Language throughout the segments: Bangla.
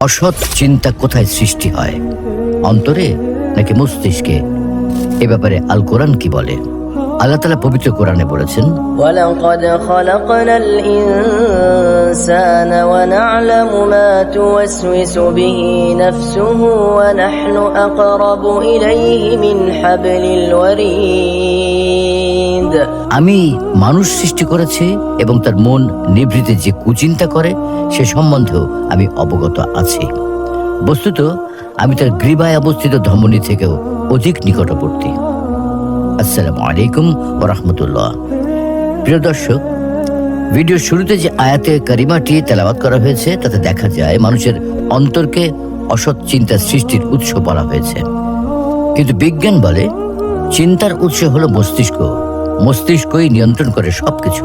অসৎ চিন্তা কোথায় সৃষ্টি হয় অন্তরে নাকি মস্তিষ্কে এ ব্যাপারে আল কোরআন কি বলে আল্লাহ তালা পবিত্র কোরআনে বলেছেন ولقد خلقنا الإنسان ونعلم ما توسوس به نفسه ونحن أقرب إليه من حبل الوريد আমি মানুষ সৃষ্টি করেছি এবং তার মন নিভৃতে যে কুচিন্তা করে, সে সম্বন্ধেও আমি অবগত আছি। বস্তুত, আমি তার গ্রীবায় অবস্থিত ধমনী থেকেও অধিক নিকটবর্তী। আসসালামু আলাইকুম ও রহমতুল্লাহ প্রিয় দর্শক, ভিডিওর শুরুতে যে আয়াতে কারিমাটি তেলাওয়াত করা হয়েছে, তাতে দেখা যায় মানুষের অন্তরকে অসৎ চিন্তা সৃষ্টির উৎস বলা হয়েছে। কিন্তু বিজ্ঞান বলে, চিন্তার উৎস হলো মস্তিষ্ক। মস্তিষ্কই নিয়ন্ত্রণ করে সবকিছু।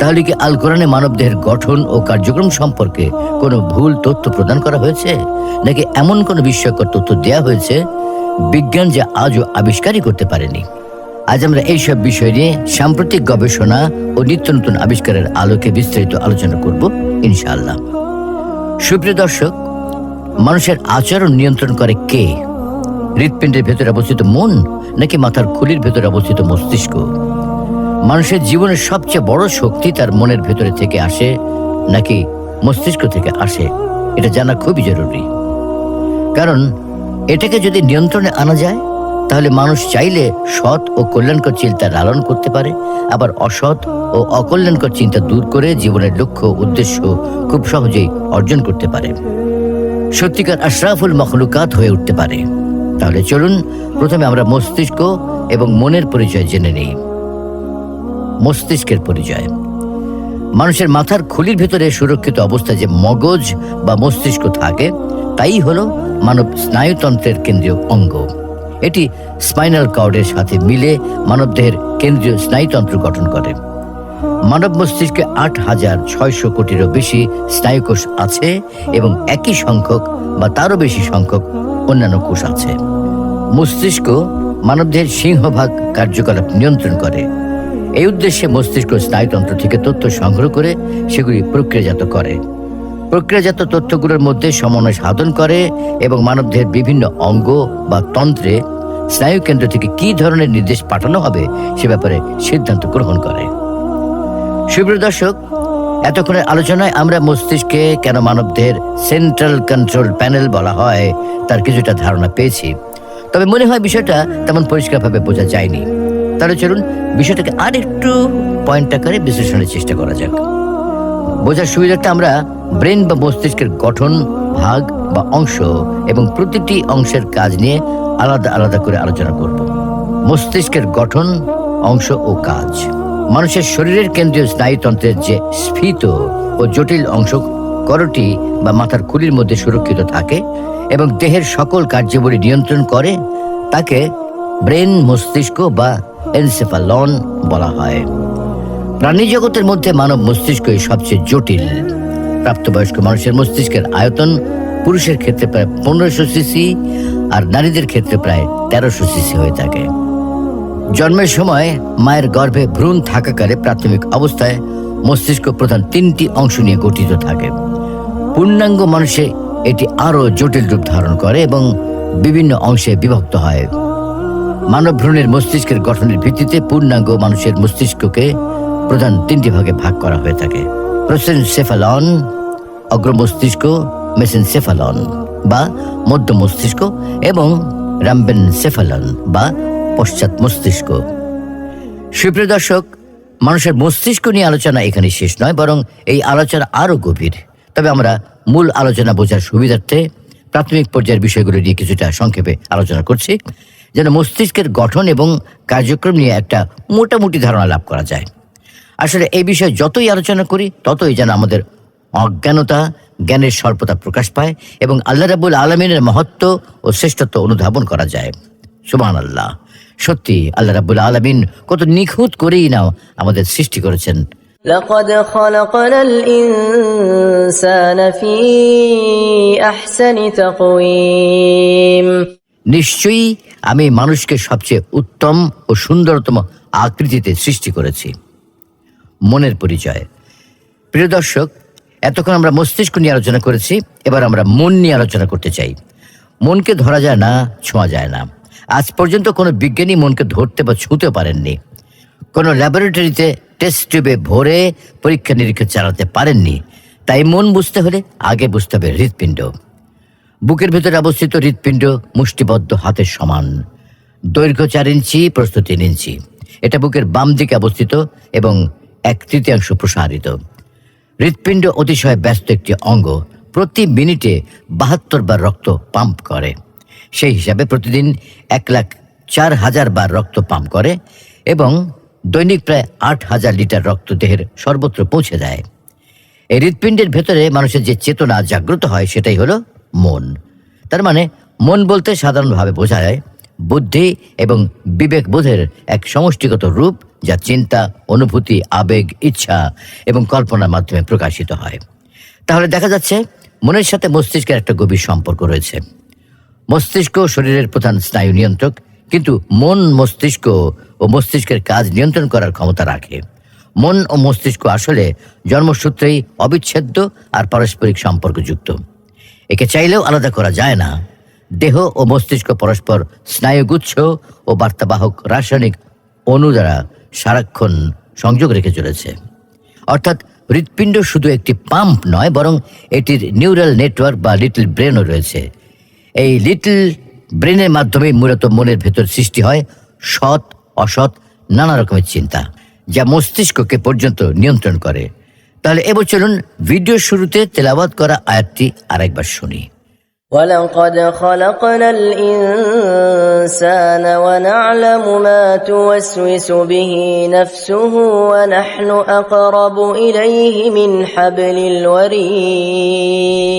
তাহলে কি আল কোরআনে মানবদেহের গঠন ও কার্যক্রম সম্পর্কে কোনো ভুল তথ্য প্রদান করা হয়েছে? নাকি এমন কোনো বিস্ময়কর তথ্য দেওয়া হয়েছে? বিজ্ঞান যে আজও আবিষ্কারই করতে পারেনি। আজ আমরা এইসব বিষয় নিয়ে সাম্প্রতিক গবেষণা ও নিত্য নতুন আবিষ্কারের আলোকে বিস্তারিত আলোচনা করব, ইনশাআল্লাহ। সুপ্রিয় দর্শক, মানুষের আচরণ নিয়ন্ত্রণ করে কে? হৃৎপিণ্ডের ভেতরে অবস্থিত মন নাকি মাথার খুলির ভেতরে অবস্থিত মস্তিষ্ক? মানুষের জীবনের সবচেয়ে বড় শক্তি তার মনের ভেতরে থেকে আসে নাকি মস্তিষ্ক থেকে আসে? এটা জানা খুবই জরুরি। কারণ এটাকে যদি নিয়ন্ত্রণে আনা যায়, তাহলে মানুষ চাইলে সৎ ও কল্যাণকর চিন্তা লালন করতে পারে, আবার অসৎ ও অকল্যাণকর চিন্তা দূর করে জীবনের লক্ষ্য উদ্দেশ্য খুব সহজেই অর্জন করতে পারে। সত্যিকার আশরাফুল মখলুকাত হয়ে উঠতে পারে। তাহলে চলুন, প্রথমে আমরা মস্তিষ্ক এবং মনের পরিচয় জেনে নিই। মস্তিষ্কের পরিচয়। মানুষের মাথার খুলির ভেতরে সুরক্ষিত অবস্থায় যে মগজ বা মস্তিষ্ক থাকে, তাই হলো মানব স্নায়ুতন্ত্রের কেন্দ্রীয় অঙ্গ। এটি স্পাইনাল কর্ডের সাথে মিলে মানবদেহের কেন্দ্রীয় স্নায়ুতন্ত্র গঠন করে। মানব মস্তিষ্কে আট হাজার ছয়শো কোটিরও বেশি স্নায়ুকোষ আছে এবং একই সংখ্যক বা তারও বেশি সংখ্যক অন্যান্য কোষ আছে। মস্তিষ্ক মানবদেহের সিংহভাগ কার্যকলাপ নিয়ন্ত্রণ করে। এই উদ্দেশ্যে মস্তিষ্ক স্নায়ুতন্ত্র থেকে তথ্য সংগ্রহ করে সেগুলি প্রক্রিয়াজাত করে। প্রক্রিয়াজাত তথ্যগুলোর মধ্যে সমন্বয় সাধন করে এবং মানবদেহের বিভিন্ন অঙ্গ বা তন্ত্রে স্নায়ু কেন্দ্র থেকে কী ধরনের নির্দেশ পাঠানো হবে সে ব্যাপারে সিদ্ধান্ত গ্রহণ করে। সুপ্রিয় দর্শক এতক্ষণের আলোচনায় আমরা মস্তিষ্কে কেন মানবদের সেন্ট্রাল কন্ট্রোল প্যানেল বলা হয়, তার কিছুটা ধারণা পেয়েছি। তবে মনে হয় বিষয়টা তেমন পরিষ্কারভাবে বোঝা যায়নি। তাহলে চলুন বিষয়টাকে আর একটু পয়েন্ট আকারে বিশ্লেষণের চেষ্টা করা যাক। বোঝার সুবিধাটা আমরা ব্রেন বা মস্তিষ্কের গঠন, ভাগ বা অংশ এবং প্রতিটি অংশের কাজ নিয়ে আলাদা আলাদা করে আলোচনা করব। মস্তিষ্কের গঠন, অংশ ও কাজ। মানুষের শরীরের কেন্দ্রীয় স্নায়ুতন্ত্রের যে স্ফীত ও জটিল অংশ করটি বা মাথার খুলির মধ্যে সুরক্ষিত থাকে এবং দেহের সকল কার্যাবলী নিয়ন্ত্রণ করে, তাকে ব্রেন মস্তিষ্ক বা এনসেফালন বলা হয়। প্রাণী জগতের মধ্যে মানব মস্তিষ্কই সবচেয়ে জটিল। প্রাপ্তবয়স্ক মানুষের মস্তিষ্কের আয়তন পুরুষের ক্ষেত্রে প্রায় পনেরোশো সিসি আর নারীদের ক্ষেত্রে প্রায় তেরোশো সিসি হয়ে থাকে। জন্মের সময় মায়ের গর্ভে ভ্রূণ থাকাকালে প্রাথমিক অবস্থায় মস্তিষ্ক প্রধান তিনটি অংশ নিয়ে গঠিত থাকে। পূর্ণাঙ্গ মানুষে এটি আরও জটিল রূপ ধারণ করে এবং বিভিন্ন অংশে বিভক্ত হয়। মানব ভ্রূণের মস্তিষ্কের গঠনের ভিত্তিতে পূর্ণাঙ্গ মানুষের মস্তিষ্ককে প্রধান তিনটি ভাগে ভাগ করা হয়ে থাকে। প্রসেন প্রসেনসেফালন অগ্রমস্তিষ্ক মেসেনসেফালন বা মধ্য মস্তিষ্ক এবং রামবেনসেফালন বা পশ্চাৎ মস্তিষ্ক। সুপ্রিয় দর্শক, মানুষের মস্তিষ্ক নিয়ে আলোচনা এখানে শেষ নয়, বরং এই আলোচনা আরও গভীর। তবে আমরা মূল আলোচনা বোঝার সুবিধার্থে প্রাথমিক পর্যায়ের বিষয়গুলো নিয়ে কিছুটা সংক্ষেপে আলোচনা করছি, যেন মস্তিষ্কের গঠন এবং কার্যক্রম নিয়ে একটা মোটামুটি ধারণা লাভ করা যায়। আসলে এই বিষয়ে যতই আলোচনা করি, ততই যেন আমাদের অজ্ঞানতা, জ্ঞানের স্বল্পতা প্রকাশ পায় এবং আল্লাহ রাবুল আলমিনের মহত্ব ও শ্রেষ্ঠত্ব অনুধাবন করা যায়। সুবান আল্লাহ সত্যি আল্লাহ রাবুল আলমিন কত নিখুঁত করেই না আমাদের সৃষ্টি করেছেন لقد خلقنا الإنسان في أحسن تقويم নিশ্চয়ই আমি মানুষকে সবচেয়ে উত্তম ও সুন্দরতম আকৃতিতে সৃষ্টি করেছি মনের পরিচয় প্রিয় দর্শক এতক্ষণ আমরা মস্তিষ্ক নিয়ে আলোচনা করেছি এবার আমরা মন নিয়ে আলোচনা করতে চাই মনকে ধরা যায় না ছোঁয়া যায় না আজ পর্যন্ত কোনো বিজ্ঞানী মনকে ধরতে বা ছুঁতে পারেননি। কোনো ল্যাবরেটরিতে টেস্ট টিউবে ভরে পরীক্ষা নিরীক্ষা চালাতে পারেননি। তাই মন বুঝতে হলে আগে বুঝতে হবে হৃৎপিণ্ড। বুকের ভেতরে অবস্থিত হৃৎপিণ্ড মুষ্টিবদ্ধ হাতের সমান। দৈর্ঘ্য চার ইঞ্চি, প্রস্থ তিন ইঞ্চি। এটা বুকের বাম দিকে অবস্থিত এবং এক তৃতীয়াংশ প্রসারিত। হৃৎপিণ্ড অতিশয় ব্যস্ত একটি অঙ্গ। প্রতি মিনিটে বাহাত্তর বার রক্ত পাম্প করে। সেই হিসাবে প্রতিদিন এক লাখ চার হাজার বার রক্ত পাম্প করে এবং দৈনিক প্রায় আট হাজার লিটার রক্ত দেহের সর্বত্র পৌঁছে দেয়। এই হৃৎপিণ্ডের ভেতরে মানুষের যে চেতনা জাগ্রত হয় সেটাই হলো মন। তার মানে মন বলতে সাধারণভাবে বোঝা যায় বুদ্ধি এবং বিবেক বোধের এক সমষ্টিগত রূপ যা চিন্তা, অনুভূতি, আবেগ, ইচ্ছা এবং কল্পনার মাধ্যমে প্রকাশিত হয়। তাহলে দেখা যাচ্ছে মনের সাথে মস্তিষ্কের একটা গভীর সম্পর্ক রয়েছে। মস্তিষ্ক শরীরের প্রধান স্নায়ু নিয়ন্ত্রক, কিন্তু মন, মস্তিষ্ক ও মস্তিষ্কের কাজ নিয়ন্ত্রণ করার ক্ষমতা রাখে। মন ও মস্তিষ্ক আসলে জন্মসূত্রেই অবিচ্ছেদ্য আর পারস্পরিক সম্পর্কযুক্ত। একে চাইলেও আলাদা করা যায় না। দেহ ও মস্তিষ্ক পরস্পর স্নায়ুগুচ্ছ ও বার্তাবাহক রাসায়নিক অণু দ্বারা সারাক্ষণ সংযোগ রেখে চলেছে। অর্থাৎ হৃৎপিণ্ড শুধু একটি পাম্প নয়, বরং এটির নিউরাল নেটওয়ার্ক বা লিটল ব্রেনও রয়েছে। এই লিটল ব্রেনের মাধ্যমে মূলত মনের ভেতর সৃষ্টি হয় সৎ অসৎ নানা রকমের চিন্তা যা মস্তিষ্ককে পর্যন্ত নিয়ন্ত্রণ করে তাহলে এবার চলুন ভিডিও শুরুতে তেলাবাদ করা আয়াতটি আরেকবার শুনি ولقد خلقنا الإنسان ونعلم ما توسوس به نفسه ونحن أقرب إليه من حبل الوريد